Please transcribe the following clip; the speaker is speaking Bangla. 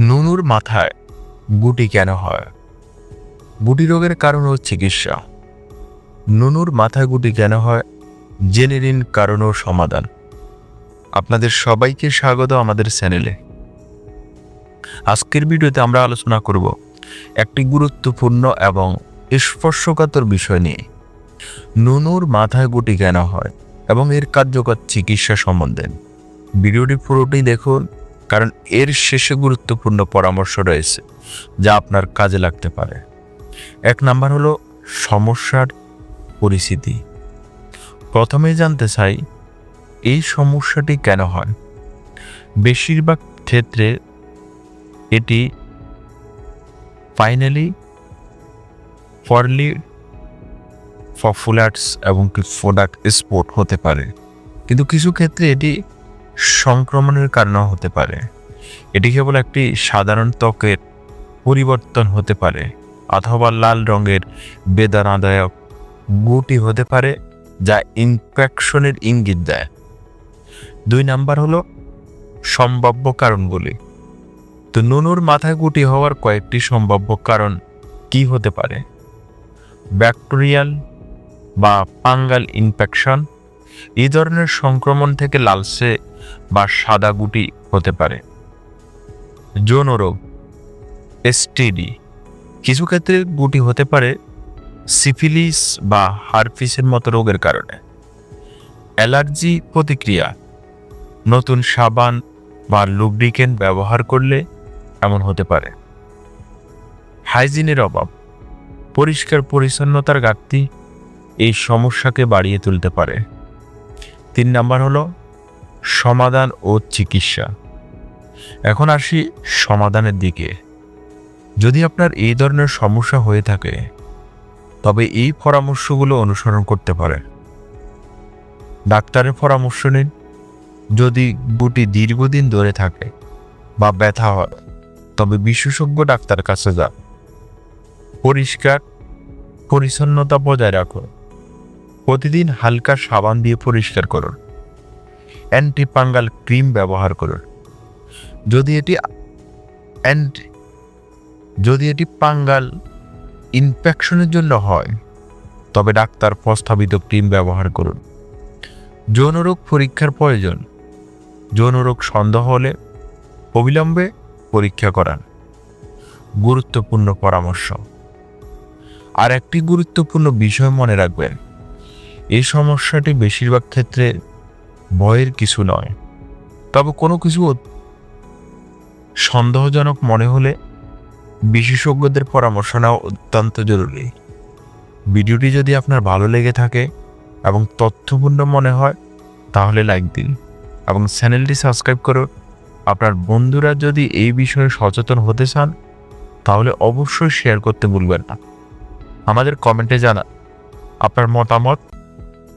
নুনুর মাথায় গুটি কেন হয়? গুটি রোগের কারণ ও চিকিৎসা। নুনুর মাথায় গুটি কেন হয়? জেনে নিন কারণ ও সমাধান। আপনাদের সবাইকে স্বাগত আমাদের চ্যানেলে। আজকের ভিডিওতে আমরা আলোচনা করব একটি গুরুত্বপূর্ণ এবং স্পর্শকাতর বিষয় নিয়ে। নুনুর মাথায় গুটি কেন হয় এবং এর কার্যকর চিকিৎসা সম্বন্ধে। ভিডিওটি পুরোটি দেখুন কারণ এর শেষে গুরুত্বপূর্ণ পরামর্শ রয়েছে যা আপনার কাজে লাগতে পারে। এক নাম্বার হলো সমস্যার পরিস্থিতি। প্রথমেই জানতে চাই, এই সমস্যাটি কেন হয়? বেশিরভাগ ক্ষেত্রে এটি ফাইনালি ফরলি ফফুলাটস এবং ফোডাক স্পোর্ট হতে পারে। কিন্তু কিছু ক্ষেত্রে এটি সংক্রমণের কারণেও হতে পারে। এটি কেবল একটি সাধারণ ত্বকের পরিবর্তন হতে পারে অথবা লাল রঙের বেদনাদায়ক গুটি হতে পারে যা ইনফেকশনের ইঙ্গিত দেয়। দুই নাম্বার হলো সম্ভাব্য কারণগুলি। তো নুনুর মাথায় গুটি হওয়ার কয়েকটি সম্ভাব্য কারণ কি হতে পারে? ব্যাকটেরিয়াল বা পাঙ্গাল ইনফেকশন এই ধরনের সংক্রমণ থেকে লালসে বা সাদা গুটি হতে পারে। যৌন রোগ এসটিডি কিছু ক্ষেত্রে গুটি হতে পারে সিফিলিস বা হারপিসের মতো রোগের কারণে। অ্যালার্জি প্রতিক্রিয়া, নতুন সাবান বা লুব্রিকেন্ট ব্যবহার করলে এমন হতে পারে। হাইজিনের অভাব, পরিষ্কার পরিচ্ছন্নতার ঘাটতি এই সমস্যাকে বাড়িয়ে তুলতে পারে। তিন নাম্বার হলো সমাধান ও চিকিৎসা। এখন আসি সমাধানের দিকে। যদি আপনার এই ধরনের সমস্যা হয়ে থাকে, তবে এই পরামর্শগুলো অনুসরণ করতে পারেন। ডাক্তারের পরামর্শ নিন। যদি গুটি দীর্ঘদিন ধরে থাকে বা ব্যথা হয়, তবে বিশেষজ্ঞ ডাক্তার কাছে যান। পরিষ্কার, পরিচ্ছন্নতা বজায় রাখুন। প্রতিদিন হালকা সাবান দিয়ে পরিষ্কার করুন। অ্যান্টিপাঙ্গাল ক্রিম ব্যবহার করুন। যদি এটি অ্যান্টি, যদি এটি পাঙ্গাল ইনফেকশনের জন্য হয়, তবে ডাক্তার প্রস্তাবিত ক্রিম ব্যবহার করুন। যৌনরোগ পরীক্ষার প্রয়োজন। যৌনরোগ সন্দেহ হলে অবিলম্বে পরীক্ষা করান। গুরুত্বপূর্ণ পরামর্শ। আর একটি গুরুত্বপূর্ণ বিষয় মনে রাখবেন। এই সমস্যাটি বেশিরভাগ ক্ষেত্রে ভয়ের কিছু নয়। তবে কোনো কিছু সন্দেহজনক মনে হলে বিশেষজ্ঞদের পরামর্শ নেওয়া অত্যন্ত জরুরি। ভিডিওটি যদি আপনার ভালো লেগে থাকে এবং তথ্যপূর্ণ মনে হয়, তাহলে লাইক দিন এবং চ্যানেলটি সাবস্ক্রাইব করুন আপনার বন্ধুরা যদি এই বিষয়ে সচেতন হতে চান, তাহলে অবশ্যই শেয়ার করতে ভুলবেন না। আমাদের কমেন্টে জানা আপনার মতামত